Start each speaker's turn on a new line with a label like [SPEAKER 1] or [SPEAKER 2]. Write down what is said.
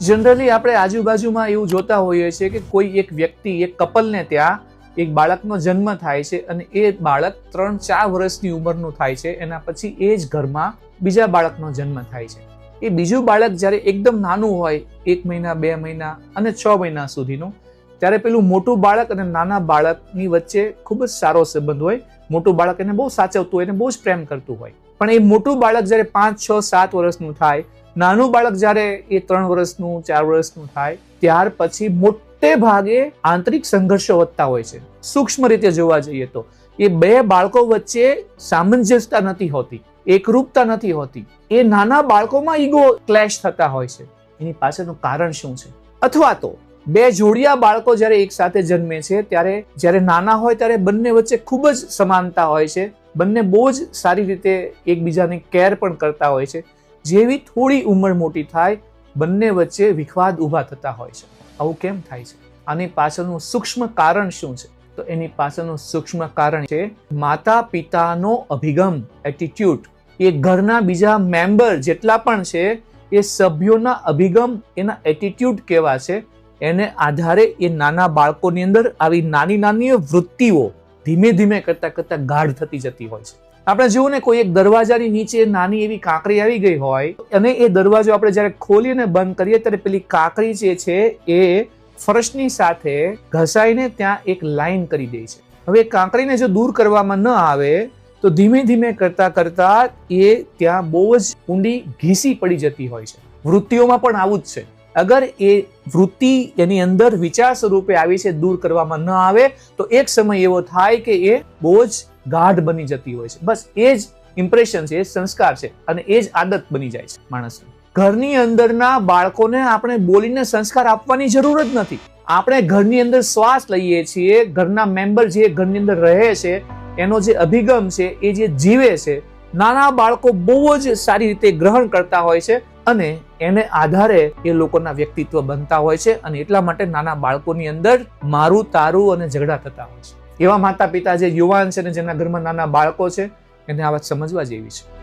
[SPEAKER 1] Generally આપણે આજુબાજુમાં એવું જોતા હોઈએ છીએ કે કોઈ એક વ્યક્તિ, એક કપલને ત્યાં એક બાળકનો જન્મ થાય છે અને એ બાળક ત્રણ ચાર વર્ષની ઉંમરનું થાય છે, એના પછી એ જ ઘરમાં બીજા બાળકનો જન્મ થાય છે. એ બીજું બાળક જ્યારે એકદમ નાનું હોય, એક મહિના, બે મહિના અને છ મહિના સુધીનું, ત્યારે પેલું મોટું બાળક અને નાના બાળકની વચ્ચે ખૂબ જ સારો સંબંધ હોય. મોટું બાળક એને બહુ સાચવતું હોય, એને બહુ જ પ્રેમ કરતું હોય. પણ એ મોટું બાળક જ્યારે પાંચ, છ, સાત વર્ષનું થાય નાનું બાળક જ્યારે એ ત્રણ વર્ષનું, ચાર વર્ષનું થાય, ત્યાર પછી મોટે ભાગે આંતરિક સંઘર્ષો વધતા હોય છે. સૂક્ષ્મ રીતે જોવા જઈએ તો, એ બે બાળકો વચ્ચે સામંજસ્યતા નથી હોતી, એકરૂપતા નથી હોતી. એ નાના બાળકોમાં ઈગો ક્લેશ થતા હોય છે. એની પાછળનું કારણ શું છે? અથવા તો, બે જોડિયા બાળકો જ્યારે એકસાથે જન્મે છે, ત્યારે જ્યારે નાના હોય ત્યારે બંને વચ્ચે ખૂબ જ સમાનતા હોય છે. બંને બહુ જ સારી રીતે એકબીજાની કેર પણ કરતા હોય છે. જેવી થોડી ઉંમર મોટી થાય, બંને વચ્ચે વિખવાદ ઊભા થતા હોય છે. આવું કેમ થાય છે? આની પાછળનું સૂક્ષ્મ કારણ શું છે? તો એની પાછળનું સૂક્ષ્મ કારણ છે માતા પિતાનો અભિગમ એટીટ્યુડ એ ઘરના બીજા મેમ્બર જેટલા પણ છે, એ સભ્યોના અભિગમ એના એટીટ્યુડ કેવા છે, એને આધારે એ નાના બાળકોની અંદર આવી નાની નાની વૃત્તિઓ ધીમે ધીમે કરતાં કરતાં ગાઢ થતી જતી હોય છે. આપણે જોયું ને કોઈ એક દરવાજાની નીચે નાની એવી કાંકરી આવી ગઈ હોય, અને એ દરવાજો આપણે જ્યારે ખોલીને બંધ કરીએ, ત્યારે પેલી કાંકરી જે છે એ ફરશની સાથે ઘસાઈને ત્યાં એક લાઈન કરી દે છે. હવે કાંકરીને જો દૂર કરવામાં ન આવે, તો ધીમે ધીમે કરતા કરતા એ ત્યાં બહુ જ ઊંડી ઘીસી પડી જતી હોય છે. વૃત્તિઓમાં પણ આવું જ છે. અગર એ વૃત્તિ એની અંદર વિચાર સ્વરૂપે આવી છે, દૂર કરવામાં ન આવે, તો એક સમય એવો થાય કે એ બહુ જ ગાઢ બની જતી હોય છે. બસ એ જ ઇમ્પ્રેશન છે, એ સંસ્કાર છે અને એ જ આદત બની જાય છે માણસની. ઘરની અંદરના બાળકોને આપણે બોલીને સંસ્કાર આપવાની જરૂર જ નથી. આપણે ઘરની અંદર શ્વાસ લઈએ છીએ, ઘરના મેમ્બર જે ઘરની અંદર રહે છે, એનો જે અભિગમ છે, એ જે જીવે છે, નાના બાળકો બહુ જ સારી રીતે ગ્રહણ કરતા હોય છે અને એને આધારે એ લોકોના વ્યક્તિત્વ બનતા હોય છે અને એટલા માટે નાના બાળકોની અંદર મારું તારું અને ઝઘડા થતા હોય છે. એવા માતા પિતા જે યુવાન છે ને જેના ઘરમાં નાના બાળકો છે, એને આ વાત સમજવા જેવી છે.